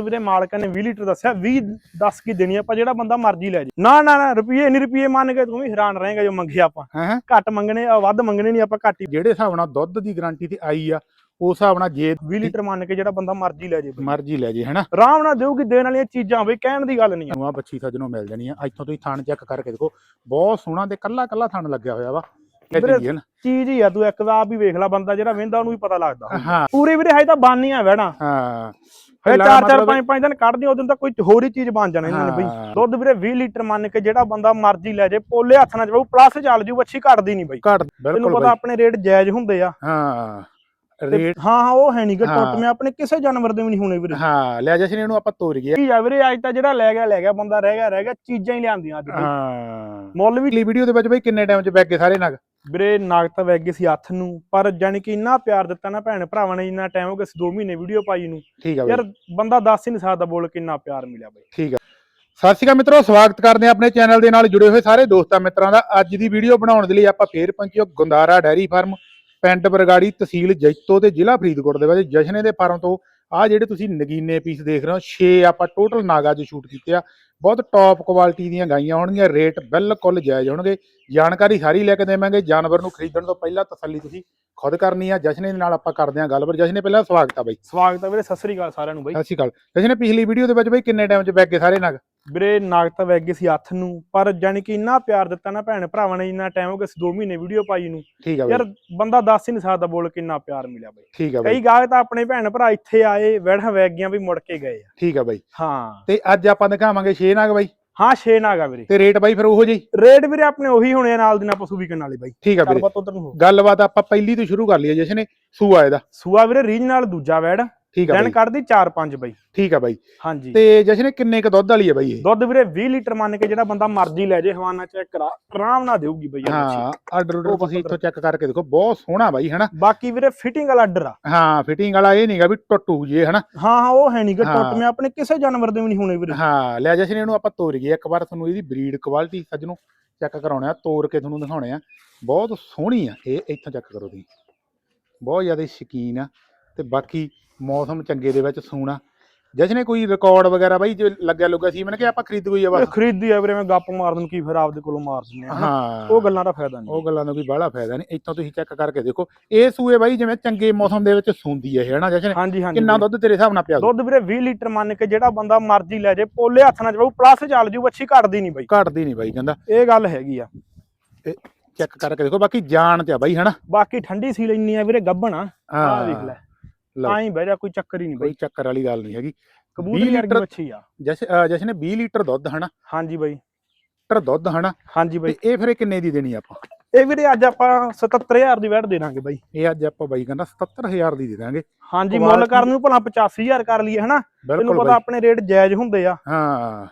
ਵੀਰੇ ਮਾਲਕਾਂ ਨੇ 20 ਲੀਟਰ ਦੱਸਿਆ 20 ਦੱਸ ਕੀ ਦੇਣੀ ਆਪਾਂ ਜਿਹੜਾ ਬੰਦਾ ਮਰਜ਼ੀ ਲੈ ਜੇ ਨਾ ਨਾ ਨਾ ਰੁਪਏ ਨਹੀਂ ਰੁਪਏ ਮੰਨ ਕੇ ਤੂੰ ਵੀ ਹੈਰਾਨ ਰਹੇਗਾ ਜੋ ਮੰਗੇ ਆਪਾਂ। ਹੈ ਘੱਟ ਮੰਗਣੇ ਆ ਵੱਧ ਮੰਗਣੇ ਨਹੀਂ ਆਪਾਂ ਘੱਟ ਹੀ। ਜਿਹੜੇ ਹਿਸਾਬ ਨਾਲ ਦੁੱਧ ਦੀ ਗਾਰੰਟੀ ਤੇ ਆਈ ਆ ਉਸ ਹਿਸਾਬ ਨਾਲ ਜੇ 20 ਲੀਟਰ ਮੰਨ ਕੇ ਜਿਹੜਾ ਬੰਦਾ ਮਰਜ਼ੀ ਲੈ ਜੇ। ਮਰਜ਼ੀ ਲੈ ਜੇ ਹਨਾ? ਆਰਾਮ ਨਾਲ ਦੇਊਗੀ ਦੇਣ ਵਾਲੀਆਂ ਚੀਜ਼ਾਂ ਬਈ ਕਹਿਣ ਦੀ ਗੱਲ ਨਹੀਂ ਆ। ਬੱਚੀ ਸੱਜਣੋਂ ਮਿਲ ਜਾਣੀਆਂ। ਇੱਥੋਂ ਤੁਸੀਂ ਥਣ ਚੈੱਕ ਕਰਕੇ ਦੇਖੋ ਬਹੁਤ ਸੋਹਣਾ ਤੇ ਕੱਲਾ ਕੱਲਾ ਥਣ ਲੱਗਿਆ ਹੋਇਆ ਵਾ। ਵੀਰੇ, ਹੈ ਨਾ। ਚੀਜ਼ ਹੀ ਆ ਤੂੰ ਇੱਕ ਵਾਰ ਵੀ ਵੇਖ ਲੈ ਬੰਦਾ ਜਿਹੜਾ ਵੇਂਦਾ ਉਹਨੂੰ ਵੀ ਪਤਾ ਲੱਗਦਾ। ਹਾਂ। ਪੂਰੇ ਵੀਰੇ ਹਜੇ ਤਾਂ ਬਾਨੀਆਂ ਵਹਿਣਾ ਹਾਂ। ਫਿਰ ਪਹਿਲਾਂ ਚਾਰ ਚਾਰ ਪੰਜ ਪੰਜ ਦਿਨ ਕੱਢਦੇ ਉਦੋਂ ਤਾਂ ਕੋਈ ਹੋਰ ਹੀ ਚੀਜ਼ ਬਣ ਜਾਣਾ ਇਹਨਾਂ ਨੇ ਬਈ। ਹਾਂ। ਦੁੱਧ ਵੀਰੇ 20 ਲੀਟਰ ਮੰਨ ਕੇ ਜਿਹੜਾ ਬੰਦਾ ਮਰਜ਼ੀ ਲੈ ਜੇ ਪੋਲੇ ਹੱਥ ਨਾਲ ਜਾਊ ਪਲੱਸ ਚੱਲ ਜੂ ਅੱਛੀ ਘਟਦੀ ਨਹੀਂ ਬਈ। ਘੱਟ ਬਿਲਕੁਲ ਪਤਾ ਆਪਣੇ ਰੇਟ ਜਾਇਜ਼ ਹੁੰਦੇ ਆ। ਹਾਂ। ਰੇਟ ਹਾਂ ਹਾਂ ਉਹ ਹੈ ਨਹੀਂ ਕਿ ਹਾਂ। ਟੁੱਟਵੇਂ ਆਪਣੇ ਕਿਸੇ ਜਾਨਵਰ ਦੇ ਵੀ ਨਹੀਂ ਹੋਣੇ ਵੀਰੇ। ਹਾਂ ਲੈ ਜਸ਼ਨ ਇਹਨੂੰ ਆਪਾਂ ਤੋਰ ਗਏ। ਕੀ ਆ ਵੀਰੇ ਅੱਜ ਤਾਂ ਜਿਹੜਾ ਲੈ ਗਿਆ ਲੈ ਗਿਆ ਬੰਦਾ ਰਹਿ ਗਿਆ ਰਹਿ ਗਿਆ ਚੀਜ਼ਾਂ ਹੀ ਲਿਆਂਦੀਆਂ ਅੱਜ ਹਾਂ। ਮੁੱਲ ਵੀ ਵੀਡੀਓ ਦੇ ਵਿੱਚ ਬਈ ਕਿੰਨੇ ਟਾਈਮ ਚ ਬੈਗ ਗਏ ਸਾਰੇ ਨਗ? ਵੀਰੇ ਨਾਗਤ ਵਗ ਸੀ ਹੱਥ ਨੂੰ ਪਰ ਜਾਨੀ ਕਿ ਇੰਨਾ ਪਿਆਰ ਦਿੱਤਾ ਨਾ ਭੈਣ ਭਰਾਵਾਂ ਨੇ ਇੰਨਾ ਟਾਈਮ ਹੋ ਗਿਆ ਸੀ 2 ਮਹੀਨੇ ਵੀਡੀਓ ਪਾਈ ਨੂੰ। ਠੀਕ ਆ ਯਾਰ ਬੰਦਾ ਦੱਸ ਹੀ ਨਹੀਂ ਸਕਦਾ ਬੋਲ ਕਿੰਨਾ ਪਿਆਰ ਮਿਲਿਆ ਬਈ। ਠੀਕ ਆ। ਸਤਿ ਸ਼੍ਰੀ ਅਕਾਲ ਮਿੱਤਰੋ ਸਵਾਗਤ ਕਰਦੇ ਹਾਂ ਆਪਣੇ ਚੈਨਲ ਦੇ ਨਾਲ ਜੁੜੇ ਹੋਏ ਸਾਰੇ ਦੋਸਤਾਂ ਮਿੱਤਰਾਂ ਦਾ। ਅੱਜ ਦੀ ਵੀਡੀਓ ਬਣਾਉਣ ਦੇ ਲਈ ਆਪਾਂ ਫੇਰ ਪਹੁੰਚੇ ਹਾਂ ਗੁੰਦਾਰਾ ਡੈਰੀ ਫਾਰਮ ਪਿੰਡ ਬਰਗਾੜੀ ਤਹਿਸੀਲ ਜੈਤੋ ਤੇ ਜ਼ਿਲ੍ਹਾ ਫਰੀਦਕੋਟ ਦੇ ਵਿੱਚ ਜਸ਼ਨੇ ਦੇ ਫਾਰਮ ਤੋਂ ਆ ਜਿਹੜੇ ਤੁਸੀਂ ਨਗੀਨੇ ਪੀਸ ਦੇਖ ਰਹੇ ਹੋ 6 ਆਪਾਂ ਟੋਟਲ ਨਾਗਾ 'ਚ ਸ਼ੂਟ ਕੀਤੇ ਆ। ਬਹੁਤ ਟੌਪ ਕੁਆਲਿਟੀ ਦੀਆਂ ਗਾਈਆਂ ਹੋਣਗੀਆਂ ਰੇਟ ਬਿਲਕੁਲ ਜਾਇਜ਼ ਹੋਣਗੇ। ਜਾਣਕਾਰੀ ਸਾਰੀ ਲੈ ਕੇ ਦੇਵਾਂਗੇ। ਜਾਨਵਰ ਨੂੰ ਖਰੀਦਣ ਤੋਂ ਪਹਿਲਾਂ ਤਸੱਲੀ ਤੁਸੀਂ ਖੁਦ ਕਰਨੀ ਆ ਜਸ਼ਨੇ ਦੇ ਨਾਲ ਆਪਾਂ ਕਰਦੇ ਹਾਂ ਗੱਲਬਾਤ ਜਸ਼ਨੇ ਪਹਿਲਾਂ ਸਵਾਗਤ ਆ ਬਾਈ। ਸਵਾਗਤ ਹੈ ਵੀਰੇ ਸਤਿ ਸ੍ਰੀ ਅਕਾਲ ਸਾਰਿਆਂ ਨੂੰ ਬਈ। ਸਤਿ ਸ਼੍ਰੀ ਅਕਾਲ। ਜਸ਼ਨੇ ਪਿਛਲੀ ਵੀਡੀਓ ਦੇ ਵਿੱਚ ਬਈ ਕਿੰਨੇ ਟਾਈਮ 'ਚ ਬੈਗ ਗਏ ਸਾਰੇ ਨਗ? ਵੀਰੇ ਨਾਗਤ ਵਗ ਗਏ ਸੀ ਹੱਥ ਨੂੰ ਪਰ ਜਾਨੀ ਕਿ ਇੰਨਾ ਪਿਆਰ ਦਿੱਤਾ ਨਾ ਭੈਣ ਭਰਾਵਾਂ ਨੇ ਇੰਨਾ ਟਾਈਮ ਹੋ ਗਿਆ ਸੀ 2 ਮਹੀਨੇ ਵੀਡੀਓ ਪਾਈ ਨੂੰ। ਠੀਕ ਆ ਯਾਰ ਬਾਈ ਬੰਦਾ ਦੱਸ ਹੀ ਨਹੀਂ ਸਕਦਾ ਬੋਲ ਕਿੰਨਾ ਪਿਆਰ ਮਿਲਿਆ ਬਈ। ਠੀਕ ਆ ਬਾਈ। ਕਈ ਗਾਹਕ ਤਾਂ ਆਪਣੇ ਭੈਣ ਭਰਾ ਇੱਥੇ ਆਏ ਵੜਾਂ ਵਗ ਗਈਆਂ ਵੀ ਮੁੜ ਕੇ ਗਏ ਆ। ਠੀਕ ਆ ਬਾਈ। ਹਾਂ। ਤੇ ਅੱਜ ਆਪਾਂ ਦਿਖਾਵਾਂਗੇ 6 ਨਾਗ ਬਾਈ। ਹਾਂ 6 ਨਾਗਾ ਵੀਰੇ। ਤੇ ਰੇਟ ਬਾਈ ਫਿਰ ਉਹੋ ਜਿਹੀ? ਰੇਟ ਵੀਰੇ ਆਪਣੇ ਉਹੀ ਹੋਣੇ ਆ ਨਾਲ ਦੀ ਨਾਲ ਪਸ਼ੂ ਵਿਕਣ ਵਾਲੇ ਬਾਈ। ਠੀਕ ਆ ਵੀਰੇ। ਗੱਲਬਾਤ ਉਧਰ ਨੂੰ ਹੋ ਗੱਲਬਾਤ ਆਪਾਂ ਪਹਿਲੀ ਤੋਂ ਸ਼ੁਰੂ ਕਰ ਲਈਏ ਜਸ਼ਨ ਸੂਆ ਇਹਦਾ। ਸੂਆ ਵੀਰੇ ਰੀਜਨਲ ਦੂਜਾ ਵੈੜ। ਠੀਕ ਆ ਦਿਨ ਬਾਈ। ਕੱਢਦੀ 4-5 ਬਾਈ। ਠੀਕ ਆ ਬਾਈ। ਹਾਂਜੀ। ਤੇ ਜਸ਼ਨ ਕਿੰਨੇ ਕ ਦੁੱਧ ਵਾਲੀ ਆ ਬਾਈ ਇਹ? ਦੁੱਧ ਵੀਰੇ 20 ਲੀਟਰ ਮੰਨ ਕੇ ਜਿਹੜਾ ਬੰਦਾ ਮਰਜ਼ੀ ਲੈ ਜੇ ਹਵਾਨਾ ਚੈੱਕ ਕਰਾ ਆਰਾਮ ਨਾਲ ਦੇਊਗੀ ਬਈ। ਹਾਂ ਆਰਡਰ ਉਹ ਆਰਡਰ ਤੁਸੀਂ। ਇੱਥੋਂ ਚੈੱਕ ਕਰਕੇ ਦੇਖੋ ਬਹੁਤ ਸੋਹਣਾ ਬਾਈ ਹਨਾ? ਬਾਕੀ ਵੀਰੇ ਫਿਟਿੰਗ ਵਾਲਾ ਆਰਡਰ ਆ। ਹਾਂ ਫਿਟਿੰਗ ਵਾਲਾ ਇਹ ਨਹੀਂਗਾ ਵੀ ਟੁੱਟੂ ਜੇ ਹਨਾ? ਹਾਂ ਹਾਂ ਉਹ ਹੈ ਨਹੀਂ ਕਿ ਹਾਂ। ਟੁੱਟਵੇਂ ਆਪਣੇ ਕਿਸੇ ਜਾਨਵਰ ਦੇ ਵੀ ਨਹੀਂ ਹੋਣੇ ਵੀਰੇ। ਹਾਂ ਲੈ ਜਸ਼ਨ ਇਹਨੂੰ ਆਪਾਂ ਤੋਰ ਗਏ ਇੱਕ ਵਾਰ ਤੁਹਾਨੂੰ ਇਹਦੀ ਬਰੀਡ ਕੁਆਲਿਟੀ ਸੱਜਣੋ ਚੈੱਕ ਕਰਾਉਣੇ ਆ ਤੋਰ ਕੇ ਤੁਹਾਨੂੰ ਦਿਖਾਉਣੇ ਆ। ਬਹੁਤ ਸੋਹਣੀ ਆ ਇਹ ਇੱਥੋਂ ਚੈੱਕ ਕਰੋ ਤੁਸੀਂ। ਬਹੁਤ ਜ਼ਿਆਦਾ ਸ਼ਕੀਨ ਆ। ਤੇ ਬਾਕੀ ਮੌਸਮ ਚੰਗੇ ਦੇ ਵਿੱਚ ਸੂਣਾ। ਜਸ਼ਨ ਕੋਈ ਰਿਕਾਰਡ ਵਗੈਰਾ ਬਾਈ ਜੇ ਲੱਗਿਆ ਲੁੱਗਾ ਸੀ? ਮੈਨੇ ਕਿ ਆਪਾਂ ਖਰੀਦ ਕੋਈ ਆ ਬਸ। ਖਰੀਦੀ ਆ ਵੀਰੇ ਮੈਂ ਗੱਪ ਮਾਰ ਦੂੰ ਕੀ ਫਿਰ ਆਪਦੇ ਕੋਲੋਂ ਮਾਰ ਆ। ਹਨਾ। ਹਾਂ। ਉਹ ਗੱਲਾਂ ਦਾ ਫਾਇਦਾ ਨਹੀਂ। ਉਹ ਗੱਲਾਂ ਦਾ ਕੋਈ ਬਾਹਲਾ ਫਾਇਦਾ ਨਹੀਂ। ਇੱਥੋਂ ਤੁਸੀਂ ਚੈੱਕ ਕਰਕੇ ਦੇਖੋ। ਇਹ ਸੂਏ ਬਾਈ ਜਿਵੇਂ ਚੰਗੇ ਮੌਸਮ ਦੇ ਵਿੱਚ ਸੂੰਦੀ ਹੈ ਹਨਾ ਜਸ਼ਨ? ਹਾਂਜੀ ਹਾਂਜੀ ਕਿੰਨਾ। ਦੁੱਧ ਤੇਰੇ ਹਿਸਾਬ ਨਾਲ ਪਿਆ ਦੁੱਧ ਵੀਰੇ 20 ਲੀਟਰ ਮੰਨ ਕੇ ਜਿਹੜਾ ਬੰਦਾ ਮਰਜ਼ੀ ਲੈ ਜੇ ਪੋਲੇ ਹੱਥ ਨਾਲ ਜਾਊ ਪਲੱਸ ਚੱਲ ਜੂ ਅੱਛੀ ਘਟਦੀ ਨਹੀਂ ਬਈ। ਘਟਦੀ ਨਹੀਂ ਬਾਈ ਕਹਿੰਦਾ। ਇਹ ਗੱਲ ਹੈਗੀ ਆ। ਚੈੱਕ ਕਰਕੇ ਦੇਖੋ ਬਾਕੀ ਜਾਨ ਤੇ ਆ ਬਾਈ ਹਨਾ? ਬਾਕੀ ਠੰਡੀ ਸੀਲ ਇੰਨੀ ਆ ਵੀਰੇ ਗੱਬਣ। ਆ ਦੇਖ ਲੈ। ਲਓ, ਆਈ ਬਹਿ ਜਾ ਕੋਈ ਚੱਕਰ ਹੀ ਨਹੀਂ ਕੋਈ ਬਈ। ਚੱਕਰ ਵਾਲੀ ਗੱਲ ਨਹੀਂ ਹੈਗੀ। ਕਬੂਤਰ 20 ਵਰਗੀ ਲੀਟਰ- ਮੱਛੀ ਆ। ਜਸ ਜਸ਼ਨ ਨੇ 20 ਲੀਟਰ ਦੁੱਧ ਹਨਾ? ਹਾਂਜੀ ਬਈ। ਲੀਟਰ ਦੁੱਧ ਹਨਾ? ਹਾਂਜੀ ਤੇ ਬਈ ਇਹ ਫਿਰ ਕਿੰਨੇ ਦੀ ਦੇਣੀ ਆਪਾਂ? ਇਹ ਵੀਰੇ ਅੱਜ ਆਪਾਂ 77000 ਦੀ ਵੈਟ ਦੇ ਦਾਂਗੇ ਬਾਈ। ਇਹ ਅੱਜ ਆਪਾਂ ਬਾਈ ਕਹਿੰਦਾ 77000 ਦੀ ਦੇ ਦਾਂਗੇ। ਹਾਂਜੀ ਮੁੱਲ ਕਰਨ ਨੂੰ ਭਲਾ 85000 ਕਰ ਲਈਏ ਹਨਾ? ਤੈਨੂੰ ਬਿਲਕੁਲ ਪਤਾ ਬਾਈ। ਆਪਣੇ ਰੇਟ ਜਾਇਜ਼ ਹੁੰਦੇ ਆ। ਹਾਂ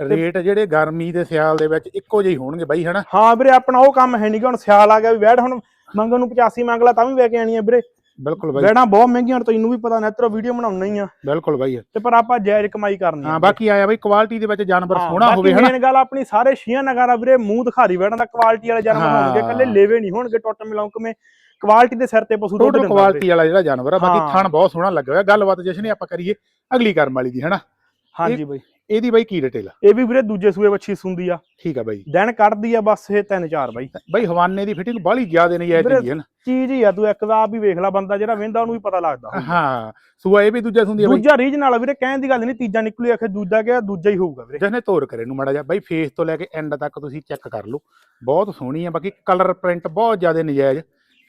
ਰੇਟ ਜਿਹੜੇ ਗਰਮੀ ਤੇ ਸਿਆਲ ਦੇ ਵਿੱਚ ਇੱਕੋ ਜਿਹੇ ਹੀ ਹੋਣਗੇ ਬਾਈ ਹਨਾ? ਹਾਂ ਵੀਰੇ ਆਪਣਾ ਉਹ ਕੰਮ ਹੈ ਨਹੀਂ ਕਿ ਹੁਣ ਸਿਆਲ ਆ ਗਿਆ ਵੀ ਵੈਟ ਹੁਣ ਮੰਗਣ ਨੂੰ 85 ਮੰਗ ਲਾ ਤਾਂ ਵੀ ਲੈ ਕੇ ਆਣੀ ਆ ਵੀਰੇ। ਬਿਲਕੁਲ ਬਾਈ। ਵੈੜਾਂ ਬਹੁਤ ਮਹਿੰਗੀਆਂ ਨੇ ਤੈਨੂੰ ਵੀ ਪਤਾ ਨੈਤਰੋ ਵੀਡੀਓ ਬਣਾਉਣਾ ਹੀ ਆ। ਬਿਲਕੁਲ ਬਾਈ। ਤੇ ਪਰ ਆਪਾਂ ਜਾਇਜ਼ ਕਮਾਈ ਕਰਨੀ ਹਾਂ ਬਾਕੀ ਆਇਆ ਬਾਈ ਕੁਆਲਿਟੀ ਦੇ ਵਿੱਚ ਜਾਨਵਰ ਸੋਹਣਾ ਹੋਵੇ ਹਨਾ? ਮੇਨ ਗੱਲ ਆਪਣੀ ਸਾਰੇ ਸ਼ੀਆਂ ਨਗਾਰਾ ਵੀਰੇ ਮੂੰਹ ਦਿਖਾਰੀ ਵੈੜਾਂ ਦਾ ਕੁਆਲਿਟੀ ਵਾਲੇ ਜਾਨਵਰ। ਹੋਣਗੇ ਕੱਲੇ ਲੇਵੇ ਨਹੀਂ ਹੋਣਗੇ ਟੁੱਟ ਮਿਲਾਉਂਕਵੇਂ ਕੁਆਲਿਟੀ ਦੇ ਸਿਰ ਤੇ ਪਸ਼ੂ ਦੁੱਧ ਦਿੰਦਾ ਕੁਆਲਿਟੀ ਵਾਲਾ ਜਿਹੜਾ ਜਾਨਵਰ ਆ ਬਾਕੀ। ਥਣ ਬਹੁਤ ਸੋਹਣਾ ਲੱਗਾ ਹੋਇਆ ਗੱਲਬਾਤ ਜਸ਼ਨ ਆਪਾਂ ਕਰੀਏ ਅਗਲੀ ਕਰਮ ਵਾਲੀ ਦੀ ਹਨਾ? ਹਾਂਜੀ ਬਾਈ। ਇਹਦੀ ਬਾਈ ਕੀ ਡਿਟੇਲ ਆ? ਇਹ ਵੀ ਵੀਰੇ ਦੂਜੇ ਸੂਏ ਵੱਛੀ ਸੁੰਦੀ ਆ। ਠੀਕ ਆ ਬਾਈ। ਦਿਨ ਕੱਢਦੀ ਆ ਬਸ ਇਹ ਤਿੰਨ ਚਾਰ ਬਾਈ। ਬਾਈ ਹਵਾਨੇ ਦੀ ਫਿਟਿੰਗ ਬਾਹਲੀ ਜ਼ਿਆਦਾ ਨਹੀਂ ਆਈ ਵੀਰੇ, ਚੰਗੀ ਹੈ ਨਾ। ਚੀਜ਼ ਹੀ ਆ ਤੂੰ ਇੱਕ ਵਾਰ ਵੀ ਵੇਖ ਲੈ ਬੰਦਾ ਜਿਹੜਾ ਵੇਂਦਾ ਉਹਨੂੰ ਵੀ ਪਤਾ ਲੱਗਦਾ। ਹਾਂ ਸੂਆ ਇਹ ਵੀ ਦੂਜਾ ਸੁੰਦੀ ਆ ਬਾਈ। ਦੂਜਾ ਰੀਜ ਨਾਲ ਵੀਰੇ ਕਹਿਣ ਦੀ ਗੱਲ ਨਹੀਂ ਤੀਜਾ ਨਿਕਲੂ ਆਖੇ ਦੂਜਾ ਗਿਆ ਦੂਜਾ ਹੀ ਹੋਊਗਾ ਵੀਰੇ। ਜਿਹਨੇ ਤੋਰ ਕਰੇ ਨੂੰ ਮਾੜਾ ਜਿਹਾ। ਬਾਈ ਫੇਸ ਤੋਂ ਲੈ ਕੇ ਐਂਡ ਤੱਕ ਤੁਸੀਂ ਚੈੱਕ ਕਰ ਲਓ। ਬਹੁਤ ਸੋਹਣੀ ਆ ਬਾਕੀ ਕਲਰ ਪ੍ਰਿੰਟ ਬਹੁਤ ਜ਼ਿਆਦਾ ਨਜਾਇਜ਼।